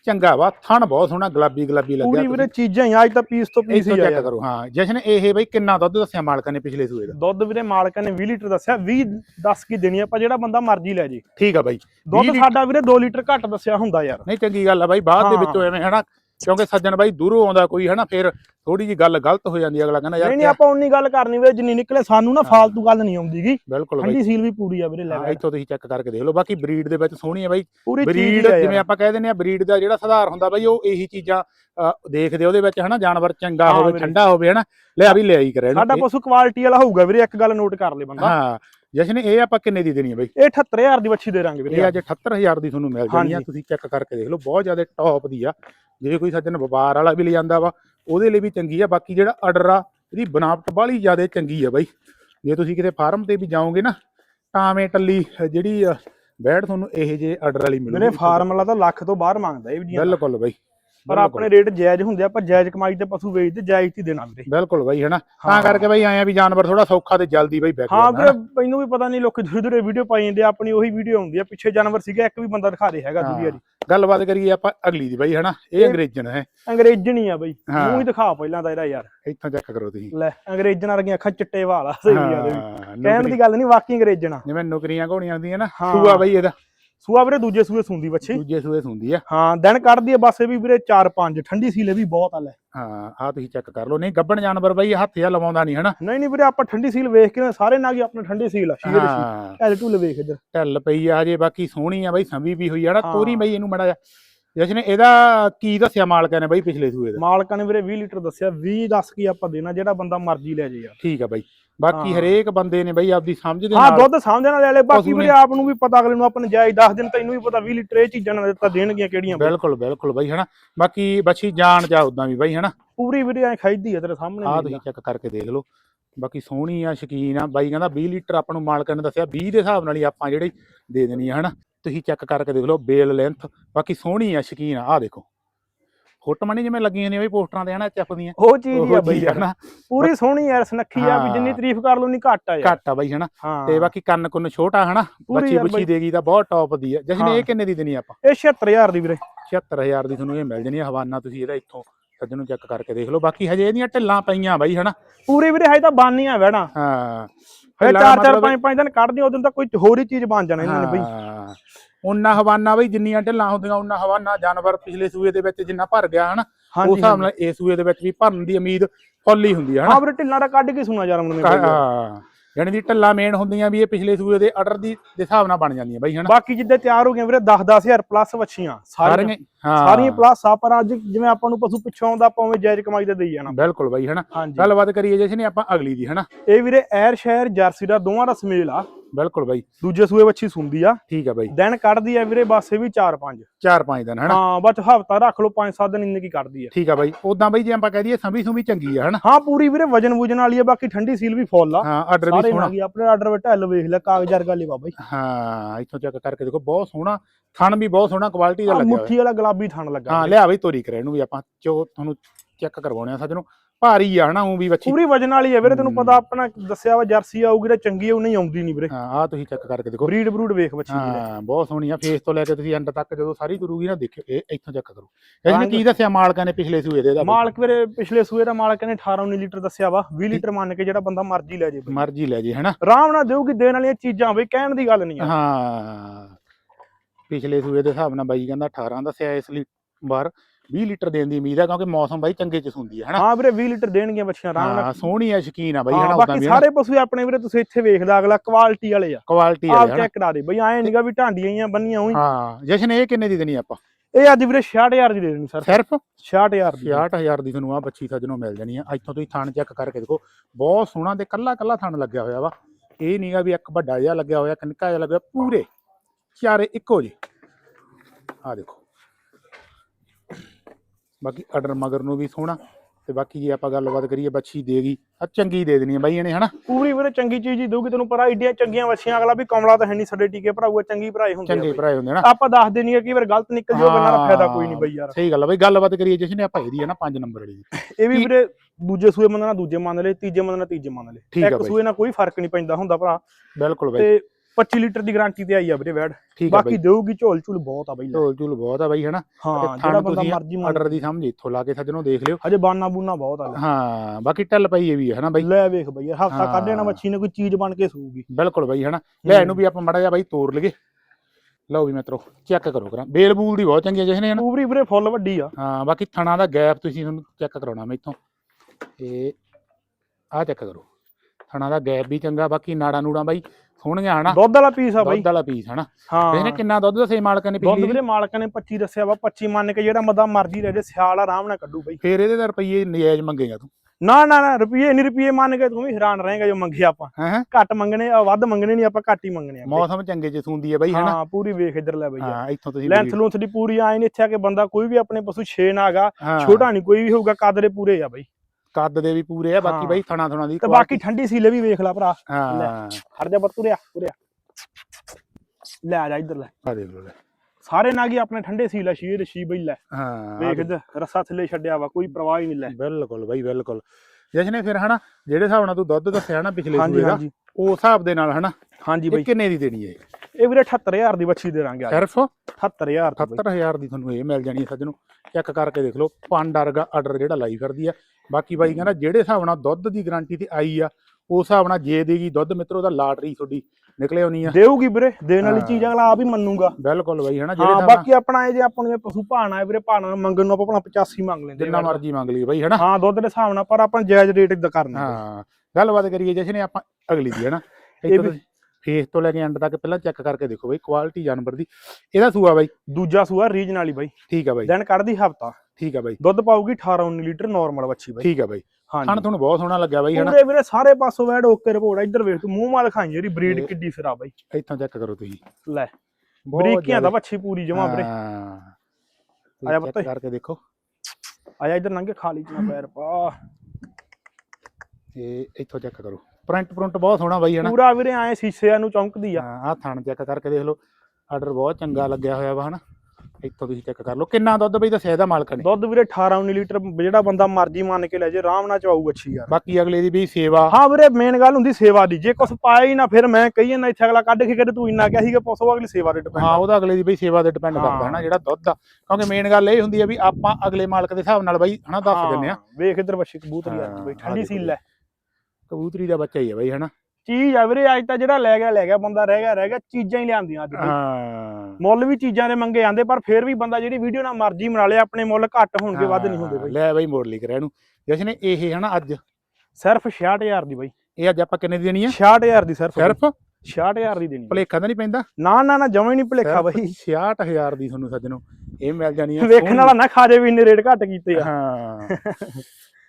ਚੰਗਾ ਵਾ ਥਣ ਬਹੁਤ ਸੋਹਣਾ ਗੁਲਾਬੀ ਗੁਲਾਬੀ ਲੱਗਿਆ ਪੂਰੀ ਵੀਰੇ ਚੀਜ਼ਾਂ ਹੀ ਅੱਜ ਤਾਂ ਪੀਸ ਤੋਂ ਪੀਸ ਹੀ ਚੈੱਕ। ਕਰੋ ਹਾਂ ਜਸ਼ਨ ਇਹ ਬਾਈ ਕਿੰਨਾ ਦੁੱਧ ਦੱਸਿਆ ਮਾਲਕਾਂ ਨੇ ਪਿਛਲੇ ਸੂਏ ਦਾ ਦੁੱਧ ਵੀਰੇ ਮਾਲਕਾਂ ਨੇ 20 ਲੀਟਰ ਦੱਸਿਆ 20 ਦੱਸ ਕੀ ਦੇਣੀ ਆਪਾਂ ਜਿਹੜਾ ਬੰਦਾ ਮਰਜ਼ੀ ਲੈ ਜੇ ਠੀਕ ਆ ਬਾਈ ਦੁੱਧ 20 ਸਾਡਾ ਵੀਰੇ 2 ਲੀਟਰ ਘੱਟ ਦੱਸਿਆ ਹੁੰਦਾ ਯਾਰ ਨਹੀਂ ਚੰਗੀ ਗੱਲ ਆ ਬਾਈ ਬਾਅਦ ਦੇ। ਵਿੱਚੋਂ ਐਵੇਂ ਹਨਾ ਕਿਉਂਕਿ ਸੱਜਣ ਬਾਈ ਦੂਰੋਂ ਆਉਂਦਾ ਕੋਈ ਹਨਾ ਫਿਰ ਥੋੜੀ ਜੀ ਗੱਲ ਗਲਤ ਹੋ ਜਾਂਦੀ ਆ, ਅਗਲਾ ਕਹਿੰਦਾ ਯਾਰ ਨਹੀਂ ਨਹੀਂ ਆਪਾਂ ਉਨੀ ਗੱਲ ਕਰਨੀ ਵੀਰੇ ਜਿੰਨੀ ਨਿਕਲੇ ਸਾਨੂੰ ਨਾ ਹਾਂ। ਫਾਲਤੂ ਗੱਲ ਨਹੀਂ ਆਉਂਦੀਗੀ ਬਿਲਕੁਲ ਬਾਈ। ਠੰਡੀ ਸੀਲ ਵੀ ਪੂਰੀ ਆ ਵੀਰੇ ਲੈ ਹਾਂ, ਇੱਥੋਂ ਤੁਸੀਂ ਚੈੱਕ ਕਰਕੇ ਦੇਖ ਲਓ ਬਾਕੀ ਬਰੀਡ ਦੇ ਵਿੱਚ ਸੋਹਣੀ ਆ ਬਾਈ। ਬਰੀਡ ਆ ਜਿਵੇਂ। ਆਪਾਂ ਕਹਿ ਦਿੰਦੇ ਆ ਬਰੀਡ ਦਾ ਜਿਹੜਾ ਸੁਧਾਰ ਹੁੰਦਾ ਬਾਈ ਉਹ ਇਹੀ ਚੀਜ਼ਾਂ ਦੇਖਦੇ ਉਹਦੇ ਵਿੱਚ ਹਨਾ ਜਾਨਵਰ ਚੰਗਾ ਹਾਂ ਹੋਵੇ। ਠੰਡਾ ਹੋਵੇ ਹਨਾ। ਲਿਆ ਵੀ ਲਿਆਈ ਕਰੇ ਇਹਨੂੰ। ਸਾਡਾ ਪਸ਼ੂ ਕੁਆਲਿਟੀ ਵਾਲਾ ਹੋਊਗਾ ਵੀਰੇ ਇੱਕ ਗੱਲ ਨੋਟ ਕਰ ਲੈ ਬੰਦਾ। ਹਾਂ ਜਸ਼ਨ ਇਹ ਆਪਾਂ ਕਿੰਨੇ ਦੀ ਦੇਣੀ ਹੈ ਬਾਈ? ਇਹ 78000 ਦੀ ਵੱਛੀ ਦੇ ਦਾਂਗੇ ਵੀਰੇ। ਇਹ ਅੱਜ 78000 ਦੀ ਤੁਹਾਨੂੰ ਮਿਲ ਜਾਣੀ ਆ। ਤੁਸੀਂ ਚੈੱਕ ਕਰਕੇ ਦੇਖ ਲਓ ਬਹੁਤ ਜ਼ਿਆਦਾ ਟੌਪ ਦੀ ਆ। ਜੇ ਕੋਈ ਸੱਜਣ ਵਪਾਰ ਵਾਲਾ ਵੀ ਲੈ ਜਾਂਦਾ ਵਾ ਉਹਦੇ ਲਈ ਵੀ ਚੰਗੀ ਆ ਬਾਕੀ ਜਿਹੜਾ ਆਰਡਰ ਆ ਇਹਦੀ ਬਨਾਵਟ ਬਾਹਲੀ ਜ਼ਿਆਦਾ ਚੰਗੀ ਆ ਬਾਈ। ਜੇ ਤੁਸੀਂ ਕਿਤੇ ਫਾਰਮ ਤੇ ਵੀ ਜਾਓਗੇ ਨਾ ਟਾਵੇਂ ਟੱਲੀ ਜਿਹੜੀ ਬੈੜ ਤੁਹਾਨੂੰ ਇਹ ਜੇ ਆਰਡਰ ਵਾਲੀ ਮਿਲੂਗੀ। ਮੇਰੇ ਫਾਰਮ ਵਾਲਾ ਤਾਂ ਲੱਖ ਤੋਂ ਬਾਹਰ ਮੰਗਦਾ ਇਹ ਵੀ ਬਿਲਕੁਲ ਬਾਈ। ਪਰ। ਆਪਣੇ ਰੇਟ ਜਾਇਜ਼ ਹੁੰਦੇ ਆ, ਆਪਾਂ ਜਾਇਜ਼ ਕਮਾਈ ਤੇ ਪਸ਼ੂ ਵੇਚਦੇ ਜਾਇਜ਼ ਹੀ ਦੇਣਾ ਵੀਰੇ ਬਿਲਕੁਲ ਬਾਈ ਹਨਾ? ਤਾਂ ਹਾਂ। ਕਰਕੇ ਬਾਈ ਆਇਆ ਵੀ ਜਾਨਵਰ ਥੋੜਾ ਸੌਖਾ ਤੇ ਜਲਦੀ ਬਾਈ ਵਿਕ ਹਾਂ ਵੀਰੇ। ਮੈਨੂੰ ਵੀ ਪਤਾ ਨਹੀਂ ਲੋਕ ਦੂਰੇ ਦੂਰੇ ਵੀਡੀਓ ਪਾਈ ਜਾਂਦੇ ਆ, ਆਪਣੀ ਉਹੀ ਵੀਡੀਓ ਹੁੰਦੀ ਆ ਪਿੱਛੇ ਜਾਨਵਰ ਸੀਗਾ ਇੱਕ ਵੀ ਬੰਦਾ ਦਿਖਾ ਦੇ ਹੈਗਾ ਦੁਨੀਆ ਦੀ ਗੱਲਬਾਤ ਕਰੀਏ ਆਪਾਂ ਅਗਲੀ ਦੀ ਬਾਈ ਹਨਾ? ਇਹ ਅੰਗਰੇਜ਼ਨ ਹੈ। ਅੰਗਰੇਜ਼ਣੀ ਆ ਬਈ। ਹਾਂ। ਮੂੰਹ ਹੀ ਦਿਖਾ ਪਹਿਲਾਂ ਤਾਂ ਇਹਦਾ ਯਾਰ। ਇੱਥੋਂ ਚੈੱਕ ਕਰੋ ਤੁਸੀਂ। ਲੈ ਅੰਗਰੇਜ਼ਣ ਵਰਗੀਆਂ ਅੱਖਾਂ ਚਿੱਟੇ ਵਾਲ ਆ ਸਹੀ ਆ ਵੀ ਹਾਂ, ਕਹਿਣ ਦੀ ਗੱਲ ਨਹੀਂ ਵਾਕਈ ਅੰਗਰੇਜ਼ਣਾ ਜਿਵੇਂ ਨੌਕਰੀਆਂ ਘੋਣੀਆਂ ਹੁੰਦੀਆਂ ਨਾ ਹਾਂ। ਸੂਆ ਬਾਈ ਇਹਦਾ। ਸੂਆ ਵੀਰੇ ਦੂਜੇ ਸੂਏ ਸੁੰਦੀ ਬੱਚੀ ਦੂਜੇ ਸੂਏ ਹੁੰਦੀ ਆ। ਹਾਂ ਦਿਨ ਕੱਢਦੀ ਆ ਬਸ ਇਹ ਵੀ ਵੀਰੇ 4-5 ਠੰਡੀ ਸੀਲੇ ਵੀ ਬਹੁਤ ਆ ਲੈ। ਹਾਂ ਆ ਤੁਸੀਂ ਚੈੱਕ ਕਰ ਲਓ। ਨਹੀਂ ਗੱਬਣ ਜਾਨਵਰ ਬਾਈ ਹੱਥ ਜਾਂ ਲਵਾਉਂਦਾ ਨਹੀਂ ਹਨਾ? ਨਹੀਂ ਨਹੀਂ ਵੀਰੇ ਆਪਾਂ ਠੰਡੀ ਸੀਲ ਵੇਖ ਕੇ ਸਾਰੇ ਨਾਲ ਹੀ ਆਪਣੇ ਠੰਡੀ ਸੀਲ ਆ ਸ਼ੀਰੇ ਦੀ ਐਲ ਟੂਲ ਵੇਖ ਇੱਧਰ। ਢਿੱਲ ਪਈ ਆ ਹਜੇ ਬਾਕੀ ਸੋਹਣੀ ਆ ਬਾਈ ਸੰਭੀ ਵੀ ਹੋਈ ਆ ਨਾ। ਤੋਰੀ ਬਾਈ ਇਹਨੂੰ ਮੜਾ ਜਸ਼ਨ ਇਹਦਾ ਕੀ ਦੱਸਿਆ ਮਾਲਕਾਂ ਨੇ ਬਾਈ ਪਿਛਲੇ ਸੂਏ ਦਾ? ਮਾਲਕਾਂ ਨੇ ਵੀਰੇ 20 ਲੀਟਰ ਦੱਸਿਆ 20 ਦੱਸ ਕੀ ਆਪਾਂ ਦੇਣਾ ਜਿਹੜਾ ਬੰਦਾ ਮਰਜ਼ੀ ਲੈ ਜੇ ਯਾਰ। ਠੀਕ ਆ ਬਾਈ। ਬਾਕੀ। ਹਰੇਕ ਬੰਦੇ ਨੇ ਬਾਈ ਆਪਦੀ ਸਮਝ ਦੇ ਹਾਂ ਦੁੱਧ ਸਮਝਣ ਵਾਲੇ ਬਾਕੀ ਨੇ- ਆਪ ਨੂੰ ਵੀ ਪਤਾ ਅਗਲੇ ਨੂੰ ਆਪਣੇ ਜਾਇਜ਼ 10 ਦਿਨ ਤੈਨੂੰ ਵੀ ਪਤਾ 20 ਲੀਟਰ ਇਹ ਚੀਜ਼ਾਂ ਨਾਲ ਦਿੱਤਾ ਦੇਣਗੀਆਂ ਕਿਹੜੀਆਂ। ਬਿਲਕੁਲ ਬਿਲਕੁਲ ਬਾਈ ਹਨਾ। ਬਾਕੀ ਬੱਚੀ ਜਾਣ ਜਾ ਉਦਾਂ ਵੀ ਬਾਈ ਹਨਾ। ਪੂਰੀ ਵੀਰੇ ਐ ਖਾਈਦੀ ਆ ਤੇਰੇ ਸਾਹਮਣੇ ਆ ਤੁਸੀਂ। ਚੈੱਕ ਕਰਕੇ ਦੇਖ ਲਓ। ਬਾਕੀ ਸੋਹਣੀ ਆ ਸ਼ਕੀਨ ਆ। ਬਾਈ ਕਹਿੰਦਾ 20 ਲੀਟਰ ਆਪਾਂ ਨੂੰ ਮਾਲਕਾਂ ਨੇ ਦੱਸਿਆ 20 ਦੇ ਹਿਸਾਬ ਨਾਲ ਹੀ ਆਪਾਂ ਜਿਹੜੀ ਦੇ ਦੇਣੀ ਆ ਹਨਾ। ਤੁਸੀਂ ਚੈੱਕ ਕਰਕੇ ਦੇਖ ਲਓ ਬੇਲ ਲੈਂਥ ਬਾਕੀ ਸੋਹਣੀ ਆ ਸ਼ਕੀਨ ਆ। ਆਹ ਦੇਖੋ। ਫੋਟੋ ਮਣੀ ਜਿਵੇਂ ਲੱਗੀਆਂ ਨੇ ਬਈ ਪੋਸਟਰਾਂ ਤੇ ਹਨਾ ਚੱਪਦੀਆਂ। ਉਹ ਚੀਜ਼ ਹੀ ਆ ਉਹ ਬਈ ਹਨਾ ਪੂਰੀ ਸੋਹਣੀ ਯਾਰ ਸੁਨੱਖੀ ਆ ਵੀ ਜਿੰਨੀ। ਤਾਰੀਫ ਕਰ ਲਓ ਨਹੀਂ ਘੱਟ ਆ ਯਾਰ। ਘੱਟ ਆ ਬਾਈ ਹਨਾ। ਤੇ ਬਾਕੀ ਕੰਨ ਕੁੰਨ ਛੋਟਾ ਹਨਾ। ਬੱਚੀ ਬੁੱਚੀ। ਦੇਗੀ ਤਾਂ ਬਹੁਤ ਟੌਪ ਦੀ ਆ। ਜਸ਼ਨ। ਇਹ ਕਿੰਨੇ ਦੀ ਦੇਣੀ ਆਪਾਂ? ਇਹ 76000 ਦੀ ਵੀਰੇ। 76000 ਦੀ ਤੁਹਾਨੂੰ ਇਹ ਮਿਲ ਜਣੀ ਆ। ਹਵਾਨਾ ਤੁਸੀਂ ਇਹਦਾ ਇੱਥੋਂ ਸੱਜਣ ਨੂੰ ਚੈੱਕ ਕਰਕੇ ਦੇਖ ਲਓ। ਬਾਕੀ ਹਜੇ ਇਹਦੀਆਂ ਢਿੱਲਾਂ ਪਈਆਂ ਬਾਈ ਹਨਾ। ਪੂਰੀ ਵੀਰੇ ਹਜੇ ਤਾਂ ਬਾਨੀਆਂ ਵਹਿਣਾ ਹਾਂ। ਫਿਰ ਢਿੱਲਾਂ 4 4 ਮਤਲਬ- 5 5 ਦਿਨ ਕੱਢਦੀ ਉਦੋਂ ਤਾਂ ਕੋਈ ਹੋਰ ਹੀ ਚੀਜ਼ ਬਣ ਜਾਣਾ ਇਹਨਾਂ ਨੇ ਬਈ। ਹਾਂ ਉਹਨਾਂ ਹਵਾਨਾ ਬਈ ਜਿੰਨੀਆਂ ਢਿੱਲਾਂ ਹੁੰਦੀਆਂ ਉਹਨਾਂ ਹਵਾਨਾ ਜਾਨਵਰ ਪਿਛਲੇ ਸੂਏ ਦੇ ਵਿੱਚ ਜਿੰਨਾ ਭਰ ਗਿਆ ਹਨਾ ਉਸ ਹਿਸਾਬ ਨਾਲ ਇਸ ਸੂਏ ਦੇ ਵਿੱਚ ਵੀ ਭਰਨ ਦੀ ਉਮੀਦ ਫੁੱਲ ਹੁੰਦੀ ਹੈ ਹਾਂ ਹਨਾ ਵੀਰੇ ਢਿੱਲਾਂ ਦਾ ਕੱਢ ਕੇ ਸੁਣਾ ਯਾਰ ਮੈਨੂੰ ਹਾਂ ਯਾਨੀ ਦੀ ਢਿੱਲਾਂ ਮੇਨ ਹੁੰਦੀਆਂ ਵੀ ਇਹ ਪਿਛਲੇ ਸੂਏ ਦੇ ਆਰਡਰ ਦੀ ਦੇ ਹਿਸਾਬ ਨਾਲ ਬਣ ਜਾਂਦੀਆਂ ਬਈ ਹਨਾ। ਬਾਕੀ ਜਿੱਦੇ ਤਿਆਰ ਹੋ ਗਏ ਵੀਰੇ 10 10000 ਪਲੱਸ ਵੱਛੀਆਂ ਸਾਰੀਆਂ। ਸਾਰੀਆਂ ਹਾਂ। ਸਾਰੀਆਂ ਪਲੱਸ ਆ ਪਰ ਅੱਜ ਜਿਵੇਂ ਆਪਾਂ ਨੂੰ ਪਸ਼ੂ ਪਿੱਛੋਂ ਆਉਂਦਾ ਆਪਾਂ ਉਵੇਂ ਜਾਇਜ਼ ਕਮਾਈ ਤੇ ਦੇਈ ਜਾਣਾ। ਬਿਲਕੁਲ ਬਈ ਹਨਾ। ਗੱਲਬਾਤ ਕਰੀਏ ਜੇ ਨੇ ਆਪਾਂ ਅਗਲੀ ਦੀ ਹਨਾ। ਇਹ ਵੀਰੇ ਐਰ ਸ਼ਹਿਰ ਜਰਸੀ ਦਾ ਦੋਵਾਂ ਦਾ ਸਮੇਲ ਆ। ਬਿਲਕੁਲ ਬਈ। ਦੂਜੇ ਸੂਏ ਵੱਛੀ ਸੁੰਦੀ ਆ। ਠੀਕ ਆ ਬਈ। ਦਿਨ ਕੱਢਦੀ ਆ ਵੀਰੇ ਬਸ ਇਹ ਵੀ 4 5 4-5 ਦਿਨ ਹਨਾ? ਹਾਂ ਬਸ ਹਫਤਾ ਰੱਖ ਲਓ 5 7 ਦਿਨ ਇੰਨੇ ਕੀ ਕੱਢਦੀ ਆ। ਠੀਕ ਆ ਬਾਈ। ਉਦਾਂ ਬਈ ਜੇ ਆਪਾਂ ਕਹਿ ਦਈਏ ਸੰਭੀ ਸੁੰਭੀ ਚੰਗੀ ਆ ਹਨਾ? ਹਾਂ ਪੂਰੀ ਵੀਰੇ ਵਜਨ ਵੁਜਨ ਵਾਲੀ ਆ ਬਾਕੀ ਠੰਡੀ ਸੀਲ ਵੀ ਫੁੱਲ ਆ। ਹਾਂ ਆਰਡਰ ਵੀ ਸਾਰੇ ਸੋਹਣਾ। ਹੀ ਆਪਣੇ ਆਰਡਰ ਵਿੱਚ ਢੱਲ ਵੇਖ ਲੈ ਕਾਗਜ਼ ਵਰਗਾ ਲਿਆ ਬਾਈ। ਹਾਂ ਇੱਥੋਂ ਚੈੱਕ ਕਰਕੇ ਦੇਖੋ ਬਹੁਤ ਸੋਹਣਾ। ਥਣ ਵੀ ਬਹੁਤ ਸੋਹਣਾ ਕੁਆਲਿਟੀ ਦਾ ਲੱਗਿਆ ਮੁੱਠੀ ਵਾਲਾ ਗੁਲਾਬੀ ਥਣ ਲੱਗਾ ਹਾਂ। ਲਿਆ ਬਈ ਤੋਰੀ ਕਰੇ ਇਹਨੂੰ ਵੀ ਆਪਾਂ। ਚੋ ਤੁਹਾਨੂੰ ਚੈੱਕ ਕਰਵਾਉਣੇ ਆ ਸੱਜਣੋ ਭਾਰੀ ਆ ਹਨਾ ਉਹ ਵੀ ਬੱਚੀ ਪੂਰੀ ਵਜਨ ਵਾਲੀ ਆ ਵੀਰੇ ਤੈਨੂੰ। ਪਤਾ ਆਪਣਾ ਦੱਸਿਆ ਵਾ ਜਰਸੀ ਆਊਗੀ ਤਾਂ ਚੰਗੀ ਉਹ ਨਹੀਂ ਆਉਂਦੀ ਨਹੀਂ ਵੀਰੇ। ਹਾਂ ਆ ਤੁਸੀਂ ਚੈੱਕ ਕਰਕੇ ਦੇਖੋ। ਬਰੀਡ ਬਰੂਡ ਵੇਖ ਬੱਚੀ ਹਾਂ ਬਹੁਤ ਸੋਹਣੀ ਆ ਫੇਸ ਤੋਂ ਲੈ ਕੇ ਤੁਸੀਂ ਐਂਡ ਤੱਕ ਜਦੋਂ ਸਾਰੀ ਤੁਰੂਗੀ ਨਾ ਦੇਖਿਓ ਇਹ ਇੱਥੋਂ ਚੈੱਕ ਕਰੋ। ਇਹਨੇ ਕੀ ਦੱਸਿਆ ਮਾਲਕਾਂ ਨੇ ਪਿਛਲੇ ਸੂਏ ਦੇ ਦਾ ਮਾਲਕ ਵੀਰੇ ਪਿਛਲੇ ਸੂਏ ਦਾ ਮਾਲਕ ਨੇ 18 19 ਲੀਟਰ ਦੱਸਿਆ ਵਾ 20 ਲੀਟਰ ਮੰਨ ਕੇ ਜਿਹੜਾ ਬੰਦਾ ਮਰਜ਼ੀ ਲੈ ਜੇ ਮਰਜ਼ੀ ਲੈ ਜੇ ਹਨਾ। ਆਰਾਮ ਨਾਲ ਦੇਊਗੀ ਦੇਣ ਵਾਲੀਆਂ ਚੀਜ਼ਾਂ ਬਈ ਕਹਿਣ ਦੀ ਗੱਲ ਨਹੀਂ ਆ। ਹਾਂ। ਪਿਛਲੇ ਸੂਏ ਦੇ ਹਿਸਾਬ ਨਾਲ ਬਾਈ ਕਹਿੰਦਾ 18 ਦੱਸਿਆ ਇਸ ਲਈ ਵਾਰ। 20 ਲੀਟਰ ਦੇਣ ਦੀ ਉਮੀਦ ਹੈ ਕਿਉਂਕਿ ਮੌਸਮ ਬਾਈ ਚੰਗੇ ਚ ਹੁੰਦੀ ਹੈ ਹਨਾ? ਹਾਂ ਵੀਰੇ 20 ਲੀਟਰ ਦੇਣਗੀਆਂ ਬੱਚੀਆਂ ਆਰਾਮ ਨਾਲ। ਹਾਂ ਸੋਹਣੀ ਆ ਸ਼ਕੀਨ ਆ ਬਾਈ ਹਾਂ, ਹਨਾ ਉਦਾਂ ਬਾਕੀ ਵੀ ਸਾਰੇ ਪਸ਼ੂ ਆਪਣੇ ਵੀਰੇ ਤੁਸੀਂ ਇੱਥੇ ਵੇਖਦਾ ਅਗਲਾ ਕੁਆਲਿਟੀ ਵਾਲੇ ਆ। ਕੁਆਲਿਟੀ ਆ ਆਪ ਹਨਾ? ਚੈੱਕ ਕਰਾ ਦੇ ਬਈ ਐ ਨਹੀਂਗਾ ਵੀ ਢਾਂਡੀਆਂ ਹੀ ਆ ਬੰਨੀਆਂ ਹੋਈ ਹਾਂ ਜਸ਼ਨ ਇਹ ਕਿੰਨੇ ਦੀ ਦੇਣੀ ਆਪਾਂ? ਇਹ ਅੱਜ ਵੀਰੇ 66000 ਦੀ ਦੇ ਦੇਣੀ ਸਰ। ਸਿਰਫ? 66000 ਦੀ। 66000 ਦੀ ਤੁਹਾਨੂੰ ਆ ਬੱਚੀ ਸੱਜਣੋਂ ਮਿਲ ਜਾਣੀ ਆ। ਇੱਥੋਂ ਤੁਸੀਂ ਥਣ ਚੈੱਕ ਕਰਕੇ ਦੇਖੋ ਬਹੁਤ ਸੋਹਣਾ ਤੇ ਕੱਲਾ ਕੱਲਾ ਥਣ ਲੱਗਿਆ ਹੋਇਆ ਵਾ। ਇਹ ਨਹੀਂਗਾ ਵੀ ਇੱਕ ਵੱਡਾ ਜਿਹਾ ਲੱਗਿਆ ਹੋਇਆ ਇੱਕ ਨਿੱਕਾ ਜਿਹਾ ਲੱਗਿਆ ਪੂਰੇ ਚਾਰੇ ਇੱਕੋ ਜਿਹੇ। ਆ ਦੇਖੋ। ਬਾਕੀ ਅਡਰ ਮਗਰ ਨੂੰ ਵੀ ਸੋਹਣਾ ਤੇ ਬਾਕੀ ਜੇ ਆਪਾਂ ਗੱਲਬਾਤ ਕਰੀਏ ਬੱਚੀ ਦੇਗੀ ਆ ਚੰਗੀ ਦੇ ਦੇਣੀ ਆ ਬਾਈ ਇਹਨੇ ਹਨਾ? ਪੂਰੀ ਵੀਰੇ ਚੰਗੀ ਚੀਜ਼ ਹੀ ਦਊਗੀ ਤੈਨੂੰ ਪਤਾ ਏਡੀਆਂ ਚੰਗੀਆਂ ਵੱਛੀਆਂ ਅਗਲਾ ਵੀ ਕਮਲਾ ਤਾਂ ਹੈ ਨਹੀਂ ਸਾਡੇ ਟੀਕੇ ਭਰਾਊਗਾ ਚੰਗੀ ਭਰਾਏ ਹੁੰਦੇ ਆ ਚੰਗੇ। ਭਰਾਏ ਹੁੰਦੇ ਨਾ। ਆਪਾਂ ਦੱਸ ਦੇਣੀ ਆ ਕਿ ਵਾਰ ਗਲਤ ਨਿਕਲ ਜਾਊਗਾ ਨਾ ਦਾ ਫਾਇਦਾ ਕੋਈ ਨਹੀਂ ਬਈ ਯਾਰ। ਸਹੀ ਗੱਲ ਆ ਬਈ ਗੱਲਬਾਤ ਕਰੀਏ ਜਿਸ ਨੇ ਆਪਾਂ ਇਹਦੀ ਹੈ ਨਾ 5 ਨੰਬਰ ਵਾਲੀ ਇਹ ਵੀ ਵੀਰੇ ਦੂਜੇ ਸੂਏ ਮੰਨਣਾ ਦੂਜੇ ਮੰਨ ਲਏ ਤੀਜੇ ਮੰਨਣਾ ਤੀਜੇ ਮੰਨ ਆ ਇੱਕ। ਸੂਏ ਨਾਲ ਕੋਈ ਫ਼ਰਕ ਨਹੀਂ ਪੈਂਦਾ ਹੁੰਦਾ ਭਰਾ। ਬਿਲਕੁਲ ਬਾਈ। ਤੇ 25 ਲੀਟਰ ਦੀ ਗਾਰੰਟੀ ਤੇ ਆਈ ਆ ਵੀਰੇ ਵੈੜ। ਠੀਕ ਆ ਬਾਕੀ ਦੇਊਗੀ ਝੋਲ ਝੁਲ ਬਹੁਤ ਆ ਬਈ ਲੈ। ਢੋਲ ਢੂਲ ਬਹੁਤ ਆ ਬਾਈ ਹਨਾ? ਹਾਂ ਤੇ ਜਿਹੜਾ ਬੰਦਾ ਮਰਜ਼ੀ ਆਰਡਰ ਦੀ ਸਮਝ ਇੱਥੋਂ ਲਾ ਕੇ ਸੱਜਣੋਂ ਦੇਖ ਲਿਓ। ਹਜੇ ਬਾਨਾ ਬੂਨਾ ਬਹੁਤ ਆ। ਹਾਂ ਬਾਕੀ ਟੱਲ ਪਈ ਵੀ ਹੈ ਹਨਾ ਬਾਈ? ਲੈ ਵੇਖ ਬਈ ਹਫਤਾ। ਕੱਢ ਦੇਣਾ ਮੱਛੀ ਨੇ ਕੋਈ ਚੀਜ਼ ਬਣ ਕੇ ਸੂਗੀ। ਬਿਲਕੁਲ ਬਾਈ ਹਨਾ? ਲੈ ਇਹਨੂੰ ਵੀ ਆਪਾਂ ਮੜਾ ਜਾ ਬਾਈ ਤੋੜ ਲਈਏ। ਲਓ ਵੀ ਮਿੱਤਰੋ ਚੈੱਕ ਕਰੋ ਕਰਾਂ। ਬੇਲ ਬੂਲ ਦੀ ਬਹੁਤ ਚੰਗੀ ਹੈ ਜਿਹਨੇ ਹਨਾ? ਪੂਰੀ ਵੀਰੇ ਫੁੱਲ ਵੱਡੀ ਆ। ਹਾਂ ਬਾਕੀ ਥਣਾ ਦਾ ਗੈਪ ਤੁਸੀਂ ਤੁਹਾਨੂੰ ਚੈੱਕ ਕਰਾਉਣਾ ਮੈਂ ਇੱਥੋਂ। ਇਹ ਆਹ ਚੈੱਕ ਕਰੋ। ਥਣਾ ਦਾ ਗੈਪ ਵੀ ਚੰਗਾ ਬਾਕੀ ਨਾੜਾ ਨੂੜਾ ਬਾਈ ਸੋਹਣੀਆਂ ਹਨਾ? ਦੁੱਧ ਵਾਲਾ ਪੀਸ ਆ ਬਈ। ਦੁੱਧ ਵਾਲਾ ਪੀਸ ਹਨਾ? ਇਹਨੇ ਕਿੰਨਾ ਦੁੱਧ ਦੱਸੇ ਮਾਲਕਾਂ ਨੇ ਦੁੱਧ ਪਿਛਲੀ? ਵੀਰੇ ਮਾਲਕਾਂ ਨੇ 25 ਦੱਸਿਆ ਵਾ 25 ਮੰਨ ਕੇ ਜਿਹੜਾ ਮਦਾ ਮਰਜ਼ੀ ਲੈ ਜੇ ਸਿਆਲ ਆਰਾਮ ਨਾਲ ਕੱਢੂ ਬਈ। ਫੇਰ ਇਹਦੇ ਦਾ ਰੁਪਈਏ ਨਜਾਇਜ਼ ਮੰਗੇਗਾ ਤੂੰ। ਨਾ ਨਾ ਨਾ ਰੁਪਏ ਨਹੀਂ ਰੁਪਏ ਮੰਨ ਕੇ ਤੂੰ ਵੀ ਹੈਰਾਨ ਰਹੇਗਾ ਜੋ ਮੰਗੇ ਆਪਾਂ। ਘੱਟ ਮੰਗਣੇ ਆ ਵੱਧ ਮੰਗਣੇ ਨਹੀਂ ਆਪਾਂ ਘੱਟ ਹੀ ਮੰਗਣੇ ਆ। ਮੌਸਮ ਚੰਗੇ ਚ ਹੁੰਦੀ ਹੈ ਬਾਈ ਹਨਾ? ਹਾਂ ਪੂਰੀ ਵੇਖ ਇੱਧਰ ਲੈ ਬਈ। ਹਾਂ ਇੱਥੋਂ ਤੁਸੀਂ ਲੈਂਥ ਲੂੰਥ ਦੀ ਪੂਰੀ ਆਏ ਨਹੀਂ ਇੱਥੇ ਆ ਕੇ ਬੰਦਾ ਕੋਈ ਵੀ ਆਪਣੇ ਪਸ਼ੂ 6 ਨਾਗਾ ਛੋਟਾ ਨਹੀਂ ਕੋਈ ਵੀ ਹੋਊਗਾ ਕਦ ਦੇ ਪੂਰੇ ਆ ਬਈ। ਕੱਦ ਦੇ ਵੀ ਪੂਰੇ ਆ ਬਾਕੀ ਹਾਂ। ਬਾਈ ਥਣਾ ਥਣਾ ਦੀ ਤੇ ਬਾਕੀ ਠੰਡੀ ਸੀਲੇ ਵੀ ਵੇਖ ਲੈ ਭਰਾ। ਹਾਂ। ਖੜ ਜਾ ਬੱਤੂ ਰਿਆ ਉਰਿਆ ਲੈ ਆ ਜਾ ਇੱਧਰ ਲੈ। ਆ ਦੇਖ ਲਓ ਲੈ। ਸਾਰੇ ਨਾਗੀ ਆਪਣੇ ਠੰਡੇ ਸੀਲ ਸ਼ੀਰ ਸ਼ੀ ਬਈ ਲੈ। ਹਾਂ ਵੇਖ ਇੱਧਰ ਰੱਸਾ ਥੱਲੇ ਛੱਡਿਆ ਵਾ ਕੋਈ ਪਰਵਾਹ ਹੀ ਨਹੀਂ ਲੈ। ਬਿਲਕੁਲ ਬਾਈ ਬਿਲਕੁਲ। ਜਸ਼ਨੇ ਫਿਰ ਹਨਾ ਜਿਹੜੇ ਹਿਸਾਬ ਨਾਲ ਤੂੰ ਦੁੱਧ ਦੱਸਿਆ ਨਾ ਪਿਛਲੇ ਹਾਂਜੀ ਸੂਏ ਦਾ ਹਾਂਜੀ। ਉਸ ਹਿਸਾਬ ਦੇ ਨਾਲ ਹਨਾ ਹਾਂਜੀ ਇਹ ਬਈ। ਕਿੰਨੇ ਦੀ ਦੇਣੀ ਹੈ ਇਹ? ਵੀਰੇ 78000 ਦੀ ਬੱਚੀ ਦੇ ਦਾਂਗੇ ਅੱਜ। ਸਿਰਫ? 78000 ਦੀ ਬਈ। 78000 ਦੀ ਤੁਹਾਨੂੰ ਇਹ ਮਿਲ ਜਾਣੀ ਹੈ ਸੱਜਣੋ। ਚੈੱਕ ਕਰਕੇ ਦੇਖ ਲਓ ਪੰਡ ਵਰਗਾ ਆਰਡਰ ਜਿਹੜਾ ਲਾਈ ਕਰਦੀ ਆ ਬਾਕੀ ਬਾਈ ਕਹਿੰਦਾ ਜਿਹੜੇ ਹਿਸਾਬ ਨਾਲ ਦੁੱਧ ਦੀ ਗਾਰੰਟੀ ਤੇ ਆਈ ਆ ਉਸ ਹਿਸਾਬ ਨਾਲ ਜੇ ਦੇਗੀ ਦੁੱਧ ਮਿੱਤਰੋ ਦਾ ਲਾਟਰੀ ਤੁਹਾਡੀ ਨਿਕਲੇ ਆਉਣੀ ਆ। ਦੇਊਗੀ ਵੀਰੇ ਦੇਣ ਵਾਲੀ। ਚੀਜ਼ ਅਗਲਾ ਆਪ ਹੀ ਮੰਨੂਗਾ। ਬਿਲਕੁਲ ਬਾਈ ਹਨਾ ਜਿਹੜੇ ਹਾਂ ਬਾਕੀ ਆਪਣਾ ਇਹ ਜੇ ਆਪਾਂ ਨੂੰ ਪਸ਼ੂ ਭਾਣਾ ਹੈ ਵੀਰੇ ਭਾਣਾ ਮੰਗਣ ਨੂੰ ਆਪਾਂ ਆਪਣਾ 85 ਮੰਗ ਲੈਂਦੇ ਜਿੰਨਾ। ਮਰਜ਼ੀ ਮੰਗ ਲਈ ਬਾਈ ਹਨਾ। ਹਾਂ ਦੁੱਧ ਦੇ ਹਿਸਾਬ ਨਾਲ ਪਰ ਆਪਾਂ ਜਾਇਜ਼ ਰੇਟ ਦਾ ਕਰਨਾ ਹਾਂ ਗੱਲਬਾਤ ਕਰੀਏ ਜਸ਼ਨੇ ਆਪਾਂ ਅਗਲੀ ਦੀ ਹਨਾ। ਇਹ ਵੀ- ਫੇਸ ਤੋਂ ਲੈ ਕੇ ਐਂਡ ਤੱਕ ਪਹਿਲਾਂ ਚੈੱਕ ਕਰਕੇ ਦੇਖੋ ਬਾਈ ਕੁਆਲਿਟੀ ਜਾਨਵਰ ਦੀ। ਇਹਦਾ ਸੂਆ ਬਾਈ? ਦੂਜਾ ਸੂਆ ਰੀਜਨ ਵਾਲੀ ਬਾਈ। ਠੀਕ ਆ ਬਾਈ। ਦਿਨ ਕੱਢਦੀ ਹਫਤਾ। ਠੀਕ ਆ ਬਾਈ। ਦੁੱਧ ਪਾਊਗੀ 18 19 ਲੀਟਰ ਨਾਰਮਲ ਬੱਚੀ ਬਾਈ। ਠੀਕ ਆ ਬਾਈ। ਹਾਂਜੀ। ਖਾਣ ਤੁਹਾਨੂੰ ਬਹੁਤ ਸੋਹਣਾ ਲੱਗਿਆ ਬਾਈ ਹਨਾ? ਪੂਰੇ ਵੀਰੇ ਸਾਰੇ ਪਾਸੋਂ ਵੈਡ ਓਕੇ ਰਿਪੋਰਟ ਇੱਧਰ ਵੇਖ ਤੂੰ ਮੂੰਹ ਮਾ ਦਿਖਾਈ ਜਿਹੜੀ ਬਰੀਡ ਕਿੱਡੀ ਫਿਰਾ ਬਾਈ। ਇੱਥੋਂ ਚੈੱਕ ਕਰੋ ਤੁਸੀਂ। ਲੈ ਬਰੀਕੀਆਂ ਦਾ ਬੱਚੀ ਪੂਰੀ ਜਮਾ ਵੀਰੇ। ਹਾਂ। ਆਇਆ ਚੈੱਕ ਪੁੱਤ। ਕਰਕੇ ਦੇਖੋ। ਆਇਆ ਇੱਧਰ ਲੰਘੇ ਖਾਲੀ ਚ ਨਾ ਪੈਰ। ਪਾ ਤੇ ਇੱਥੋਂ ਚੈੱਕ ਕਰੋ। ਪ੍ਰਿੰਟ ਪ੍ਰਿੰਟ ਬਹੁਤ ਸੋਹਣਾ ਬਾਈ ਹਨਾ? ਪੂਰਾ ਵੀਰੇ ਐ ਸ਼ੀਸ਼ਿਆਂ ਨੂੰ ਚੌਂਕਦੀ ਆ। ਹਾਂ ਆਹ ਥਣ ਚੈੱਕ ਕਰਕੇ ਦੇਖ ਲਓ। ਆਰਡਰ ਬਹੁਤ ਚੰਗਾ ਲੱਗਿਆ ਹੋਇਆ ਵਾ ਹਨਾ? ਇੱਥੋਂ ਤੁਸੀਂ ਚੈੱਕ ਕਰ ਲਓ। ਕਿੰਨਾ ਦੁੱਧ ਬਈ ਦੱਸਿਆ ਇਹਦਾ ਮਾਲਕ ਨੇ? ਦੁੱਧ ਵੀਰੇ 18 19 ਲੀਟਰ ਜਿਹੜਾ ਬੰਦਾ ਮਰਜ਼ੀ ਮੰਨ ਕੇ ਲੈ ਜੇ ਆਰਾਮ ਨਾਲ ਚਵਾਊ ਅੱਛੀ ਯਾਰ ਬਾਕੀ ਅਗਲੇ ਦੀ ਵੀ ਸੇਵਾ। ਹਾਂ ਵੀਰੇ ਮੇਨ ਗੱਲ ਹੁੰਦੀ ਸੇਵਾ ਦੀ। ਜੇ ਕੁਛ ਪਾਇਆ ਹੀ ਨਾ ਫਿਰ ਮੈਂ ਕਹੀ ਜਾਂਦਾ ਇੱਥੇ ਅਗਲਾ ਕੱਢ ਕੇ ਕਰੇ ਤੂੰ ਇੰਨਾ ਕਿਹਾ ਸੀਗਾ ਪੁੱਛੋ ਅਗਲੀ ਸੇਵਾ ਦੇ ਡਿਪੈਂਡ ਹਾਂ ਉਹਦਾ ਅਗਲੇ ਦੀ ਬਈ ਸੇਵਾ ਤੇ ਡਿਪੈਂਡ ਕਰਦਾ ਹਨਾ? ਹਾਂ। ਜਿਹੜਾ ਦੁੱਧ ਆ। ਕਿਉਂਕਿ ਮੇਨ ਗੱਲ ਇਹ ਹੁੰਦੀ ਆ ਵੀ ਆਪਾਂ ਅਗਲੇ ਮਾਲਕ ਦੇ ਹਿਸਾਬ ਨਾਲ ਬਾਈ ਹਨਾ ਦੱਸ ਦਿੰਨੇ ਆ। ਵੇਖ ਇੱਧਰ ਬੱਚੀ ਕਬੂਤਰੀ ਆ ਹਾਂ, ਬਈ ਠੰਡੀ ਸੀਲ ਲੈ ਕਬੂਤਰੀ ਦਾ ਬੱਚਾ ਹੀ ਆ ਬਾਈ ਹਨਾ? ਚੀਜ਼ ਆ ਵੀਰੇ ਅੱਜ ਤਾਂ ਜਿਹੜਾ ਲੈ ਗਿਆ ਲੈ ਗਿਆ ਬੰਦਾ ਰਹਿ ਗਿਆ ਰਹਿ ਗਿਆ ਚੀਜ਼ਾਂ ਹੀ ਲਿਆਂਦੀਆਂ ਅੱਜ। ਹਾਂ। ਮੁੱਲ ਵੀ ਚੀਜ਼ਾਂ ਦੇ ਮੰਗੇ ਜਾਂਦੇ ਪਰ ਫਿਰ ਵੀ ਬੰਦਾ ਜਿਹੜੀ ਵੀਡੀਓ ਨਾਲ ਮਰਜ਼ੀ ਬਣਾ ਲੇ ਆਪਣੇ ਮੁੱਲ ਘੱਟ ਹੋਣਗੇ ਵੱਧ ਨਹੀਂ ਹੁੰਦੇ ਹਾਂ, ਬਈ। ਲੈ ਬਾਈ ਮੋੜ ਲਈ ਕਰਿਆ ਇਹਨੂੰ। ਜਸ਼ਨ ਇਹ ਹਨਾ ਅੱਜ? ਸਿਰਫ 66000 ਦੀ ਬਈ। ਇਹ ਅੱਜ ਆਪਾਂ ਕਿੰਨੇ ਦੀ ਦੇਣੀ ਆ? 66000 ਦੀ ਸਿਰਫ। ਸਿਰਫ? 66000 ਦੀ ਦੇਣੀ ਭਲੇਖਾ ਤਾਂ ਨਹੀਂ ਪੈਂਦਾ? ਨਾ ਨਾ ਨਾ ਜਮਾਂ ਹੀ ਨਹੀਂ ਭੁਲੇਖਾ ਬਈ। 66000 ਦੀ ਤੁਹਾਨੂੰ ਸੱਜਣੋ ਇਹ ਮਿਲ ਜਾਣੀ ਆ ਵੇਖਣ ਵਾਲਾ ਨਾ ਖਾ ਜੇ ਵੀ ਇੰਨੇ ਰੇਟ ਘੱਟ ਕੀਤੇ ਆ। ਹਾਂ।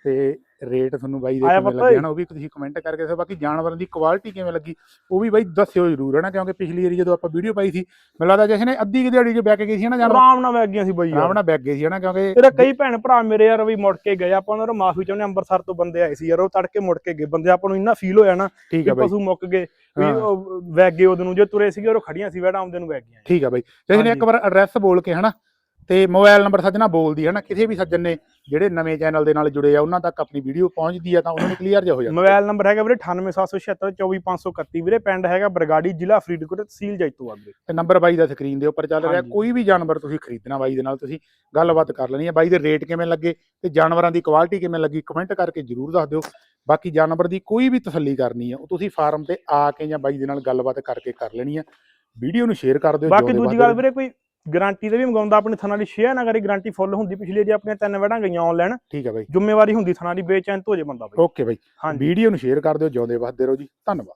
ਤੇ ਰੇਟ ਤੁਹਾਨੂੰ ਬਾਈ ਦੇ ਕਿਵੇਂ ਲੱਗਿਆ? ਨਾ ਉਹ ਵੀ ਤੁਸੀਂ ਕਮੈਂਟ ਕਰਕੇ ਦੱਸੋ ਬਾਕੀ ਜਾਨਵਰਾਂ ਦੀ ਕੁਆਲਿਟੀ ਕਿਵੇਂ ਲੱਗੀ ਉਹ ਵੀ ਬਾਈ ਦੱਸਿਓ ਜਰੂਰ ਹੈ ਨਾ? ਕਿਉਂਕਿ ਪਿਛਲੀ ਵਾਰੀ ਜਦੋਂ ਆਪਾਂ ਵੀਡੀਓ ਪਾਈ ਸੀ ਮੈਨੂੰ ਲੱਗਦਾ ਜਸ਼ਨ ਅੱਧੀ ਕਿ ਦਿਹਾੜੀ 'ਚ ਬੈ ਕੇ ਗਈ ਸੀ ਨਾ ਜਾਨਵਰ? ਆਰਾਮ ਨਾਲ ਵਗ ਗਈਆਂ ਸੀ ਬਈ ਆਰਾਮ ਨਾਲ ਬੈਗ ਗਏ ਸੀ ਨਾ? ਕਿਉਂਕਿ ਤੇਰੇ ਕਈ ਭੈਣ ਭਰਾ ਮੇਰੇ ਯਾਰ ਵੀ ਮੁੜ ਕੇ ਗਏ ਆਪਾਂ ਉਹਨਾਂ ਨੂੰ ਮਾਫੀ ਚਾਹੁੰਦੇ ਅੰਮ੍ਰਿਤਸਰ ਤੋਂ ਬੰਦੇ ਆਏ ਸੀ ਯਾਰ ਉਹ ਤੜਕੇ ਮੁੜ ਕੇ ਗਏ। ਬੰਦੇ ਆਪਾਂ ਨੂੰ ਇੰਨਾ ਫੀਲ ਹੋਇਆ ਨਾ ਕਿ ਪਸ਼ੂ ਮੁੱਕ ਗਏ ਵੀ ਵਗ ਗਏ ਉਹਦੋਂ ਨੂੰ ਜੇ ਤੁਰੇ ਸੀਗੇ ਉਹ ਖੜੀਆਂ ਸੀ ਵੈੜਾ ਆਉਂਦੇ ਨੂੰ ਵਗ ਗਈਆਂ। ਠੀਕ ਆ ਬਾਈ। ਜਸ਼ਨ। ਇੱਕ ਵਾਰ ਐਡਰੈਸ ਬੋਲ ਕੇ ਹਨਾ ਤੇ ਮੋਬਾਈਲ ਨੰਬਰ ਸੱਜਣਾ ਬੋਲਦੀ ਹੈ ਨਾ ਕਿਸੇ ਵੀ ਸੱਜਣ ਨੇ ਜਿਹੜੇ ਨਵੇਂ ਚੈਨਲ ਦੇ ਨਾਲ ਜੁੜੇ ਆ ਉਹਨਾਂ ਤੱਕ ਆਪਣੀ ਵੀਡੀਓ ਪਹੁੰਚਦੀ ਆ ਤਾਂ ਉਹਨਾਂ ਨੂੰ ਕਲੀਅਰ ਜਿਹਾ ਹੋ ਜਾਂਦਾ। ਮੋਬਾਈਲ ਨੰਬਰ ਹੈਗਾ ਵੀਰੇ 9876724531 ਵੀਰੇ ਪਿੰਡ ਹੈਗਾ ਬਰਗਾੜੀ ਜ਼ਿਲ੍ਹਾ ਫਰੀਦਕੋਟ ਤਹਿਸੀਲ ਜੈਤੋ ਅੱਗੇ ਤੇ ਨੰਬਰ ਬਾਈ ਦਾ ਸਕਰੀਨ ਦੇ ਉੱਪਰ ਚੱਲ ਰਿਹਾ। ਕੋਈ ਵੀ ਜਾਨਵਰ ਤੁਸੀਂ ਖਰੀਦਣਾ ਬਾਈ ਦੇ ਨਾਲ ਤੁਸੀਂ ਗੱਲਬਾਤ ਕਰ ਲੈਣੀ ਹੈ ਬਾਈ ਦੇ ਰੇਟ ਕਿਵੇਂ ਲੱਗੇ ਤੇ ਜਾਨਵਰਾਂ ਦੀ ਕੁਆਲਿਟੀ ਕਿਵੇਂ ਲੱਗੀ ਕਮੈਂਟ ਕਰਕੇ ਜਰੂਰ ਦੱਸ ਦਿਓ। ਬਾਕੀ ਜਾਨਵਰ ਦੀ ਕੋਈ ਵੀ ਤਸੱਲੀ ਕਰਨੀ ਹੈ ਉਹ ਤੁਸੀਂ ਫਾਰਮ ਤੇ ਆ ਕੇ ਜਾਂ ਬਾਈ ਦੇ ਨਾਲ ਗੱਲਬਾਤ ਕਰਕੇ ਕਰ ਲੈਣੀ ਹੈ ਵੀਡੀਓ ਨੂੰ ਸ਼ੇਅਰ ਕਰ ਦਿਓ ਬਾਕੀ ਦੂਜੀ ਗੱਲ ਵੀਰੇ ਕੋਈ ਗਾਰੰਟੀ ਤੇ ਵੀ ਮੰਗਾਉਂਦਾ ਆਪਣੇ ਥਣਾ ਦੀ ਸ਼ੇਅਰ ਨਾ ਕਰੀ ਗਾਰੰਟੀ ਫੁੱਲ ਹੁੰਦੀ। ਪਿਛਲੇ ਜੇ ਆਪਣੀਆਂ ਤਿੰਨ ਵੜਾਂ ਗਈਆਂ ਆਨਲਾਈਨ ਠੀਕ ਹੈ ਬਾਈ। ਜ਼ਿੰਮੇਵਾਰੀ ਹੁੰਦੀ ਥਣਾ ਦੀ ਬੇਚੈਨ ਹੋ ਜੇ ਬੰਦਾ ਬਈ। Okay bye. ਵੀਡੀਓ ਨੂੰ ਸ਼ੇਅਰ ਕਰ ਦਿਓ ਜਿਉਂਦੇ ਵੱਧਦੇ ਰਹੋ ਜੀ। ਧੰਨਵਾਦ।